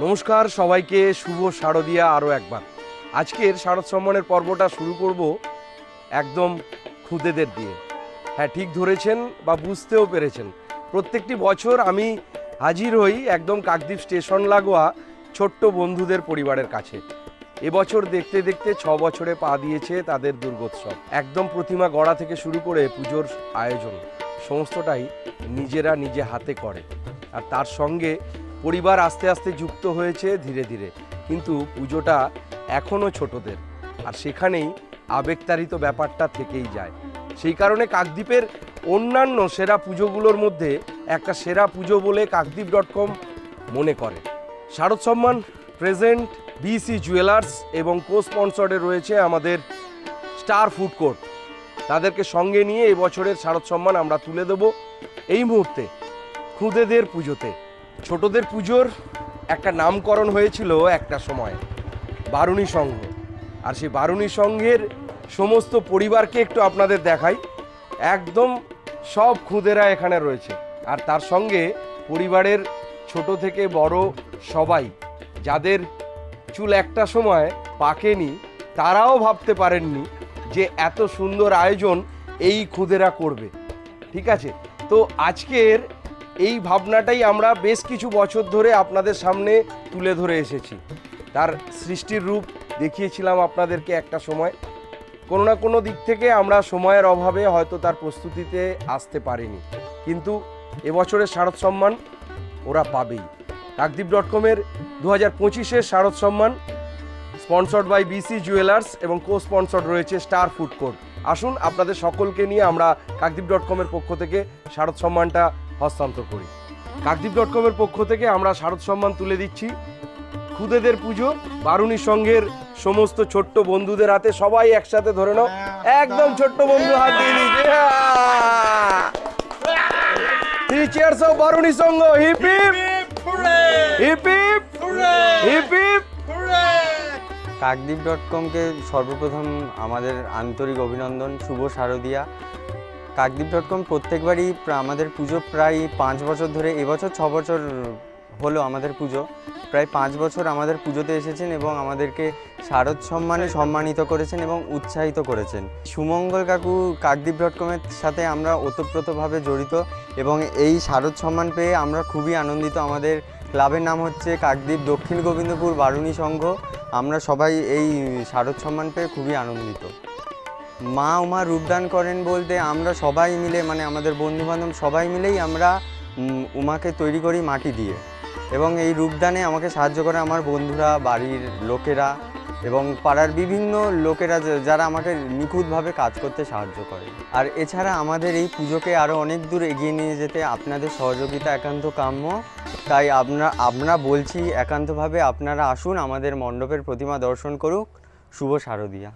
নমস্কার, সবাইকে শুভ শারদিয়া আরও একবার। আজকের শারদ সম্মানের পর্বটা শুরু করব একদম খুদেদের দিয়ে। হ্যাঁ ঠিক ধরেছেন বা বুঝতেও পেরেছেন। প্রত্যেকটি বছর আমি হাজির হই একদম কাকদ্বীপ স্টেশন লাগোয়া ছোট্ট বন্ধুদের পরিবারের কাছে। এবছর দেখতে দেখতে ছ বছরে পা দিয়েছে তাদের দুর্গোৎসব। একদম প্রতিমা গড়া থেকে শুরু করে পুজোর আয়োজন, সমস্তটাই নিজেরা নিজে হাতে করে। আর তার সঙ্গে পরিবার আস্তে আস্তে যুক্ত হয়েছে ধীরে ধীরে। কিন্তু পুজোটা এখনও ছোটদের। আর সেখানেই আবেগতাড়িত ব্যাপারটা থেকেই যায়। সেই কারণে কাকদ্বীপের অন্যান্য সেরা পুজোগুলোর মধ্যে একটা সেরা পুজো বলে কাকদ্বীপ ডট কম মনে করে। শারদ সম্মান প্রেজেন্ট বিসি জুয়েলার্স এবং কো স্পন্সর্ডে রয়েছে আমাদের স্টার ফুড কোর্ট। তাদেরকে সঙ্গে নিয়ে এবছরের শারদ সম্মান আমরা তুলে দেব। এই মুহূর্তে খুদেদের পুজোতে। ছোটদের পুজোর একটা নামকরণ হয়েছিল একটা সময়, বারুণী সংঘ। আর সেই বারুণী সংঘের সমস্ত পরিবারকে একটু আপনাদের দেখাই। একদম সব খুদেরা এখানে রয়েছে। আর তার সঙ্গে পরিবারের ছোট থেকে বড় সবাই, যাদের চুল একটা সময় পাকেনি, তারাও ভাবতে পারেননি যে এত সুন্দর আয়োজন এই খুদেরা করবে। ঠিক আছে? তো আজকের এই ভাবনাটাই আমরা বেশ কিছু বছর ধরে আপনাদের সামনে তুলে ধরে এসেছি। তার সৃষ্টির রূপ দেখিয়েছিলাম আপনাদেরকে একটা সময়। কোনো না কোনো দিক থেকে আমরা সময়ের অভাবে হয়তো তার প্রস্তুতিতে আসতে পারিনি। কিন্তু এবছরের শারদ সম্মান ওরা পাবেই। কাকদ্বীপ ডট কমের দু হাজার পঁচিশের শারদ সম্মান, স্পন্সর্ড বাই বিসি জুয়েলার্স এবং কো স্পন্সর্ড রয়েছে স্টার ফুড কোর্ট। আসুন আপনাদের সকলকে নিয়ে আমরা কাকদ্বীপ ডট কমের পক্ষ থেকে শারদ সম্মানটা হস্তান্তর করি। কাকদ্বীপ ডট কমের পক্ষ থেকে আমরা শারদ সম্মান তুলে দিচ্ছি। খুদেদের পুজো বারুণী সংঘের সমস্ত ছোট্ট বন্ধুদের হাতে সবাই একসাথে ধরে নাও। একদম ছোট্ট বন্ধু হাত দিয়ে দিয়েছে। Three cheers of Baruni Sangha hip hip hip hip hip hip Kakdwip dot কমকে সর্বপ্রথম আমাদের আন্তরিক অভিনন্দন শুভ শারদিয়া। কাকদ্বীপ ডট কম প্রত্যেকবারই আমাদের পুজো প্রায় পাঁচ বছর ধরে, এবছর ছ বছর হলো আমাদের পুজো। প্রায় পাঁচ বছর আমাদের পুজোতে এসেছেন এবং আমাদেরকে শারদ সম্মানে সম্মানিত করেছেন এবং উৎসাহিত করেছেন। সুমঙ্গল কাকু কাকদ্বীপ ডট কমের সাথে আমরা ওতপ্রোতভাবে জড়িত এবং এই শারদ সম্মান পেয়ে আমরা খুবই আনন্দিত। আমাদের ক্লাবের নাম হচ্ছে কাকদ্বীপ দক্ষিণ গোবিন্দপুর বারুণী সংঘ। আমরা সবাই এই শারদ সম্মান পেয়ে খুবই আনন্দিত। মা উমা রূপদান করেন বলতে আমরা সবাই মিলে মানে আমাদের বন্ধুবান্ধব সবাই মিলেই আমরা উমাকে তৈরি করি মাটি দিয়ে। এবং এই রূপদানে আমাকে সাহায্য করে আমার বন্ধুরা, বাড়ির লোকেরা এবং পাড়ার বিভিন্ন লোকেরা যারা আমাকে নিখুঁতভাবে কাজ করতে সাহায্য করে। আর এছাড়া আমাদের এই পুজোকে আরও অনেক দূর এগিয়ে নিয়ে যেতে আপনাদের সহযোগিতা একান্ত কাম্য। তাই আমরা আমরা বলছি একান্তভাবে আপনারা আসুন, আমাদের মণ্ডপের প্রতিমা দর্শন করুক। শুভ শারদিয়া।